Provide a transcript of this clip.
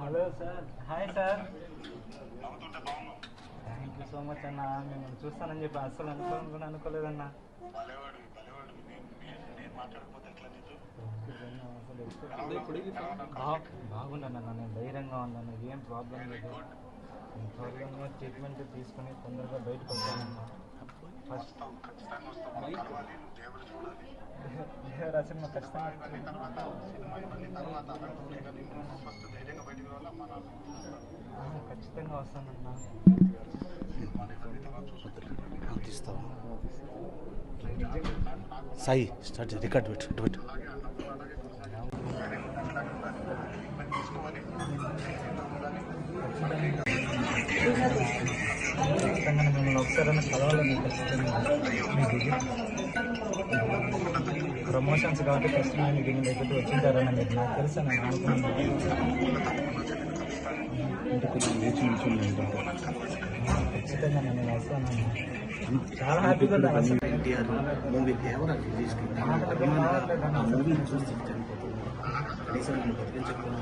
Hello sir hi sir thank you so much అన్న. మిమ్మల్ని చూస్తానని చెప్పి అస్సలు అనుకోను కూడా అనుకోలేదన్న బాగుండన్నా నేను అన్న నేను ధైర్యంగా ఉన్నాను ఏం ప్రాబ్లం లేదు. త్వరగా ట్రీట్మెంట్ తీసుకుని తొందరగా బయటకు వస్తానన్నా ఫస్ట్ ఖచ్చితంగా దేవుడు చూడాలి. సినిమా ఖచ్చితంగా ఆ, ఖచ్చితంగా వస్తానన్నా. సాయి స్టార్ట్ రికార్డ్ పెట్టు పెట్టు. మిమ్మల్ని ఒకసారి కలవాలని ఖచ్చితంగా ప్రమోషన్స్ కాబట్టి ఖచ్చితంగా మీ దగ్గరికి వచ్చింటారని మీరు నాకు తెలుసు నేను అనుకున్నాను. ఖచ్చితంగా నేను వస్తాను చాలా హ్యాపీగా. ఎన్టీఆర్ మూవీ ఎవరు ఆ మూవీ చూసి చనిపోతుంది కనీసం నన్ను బతికించకపోయినా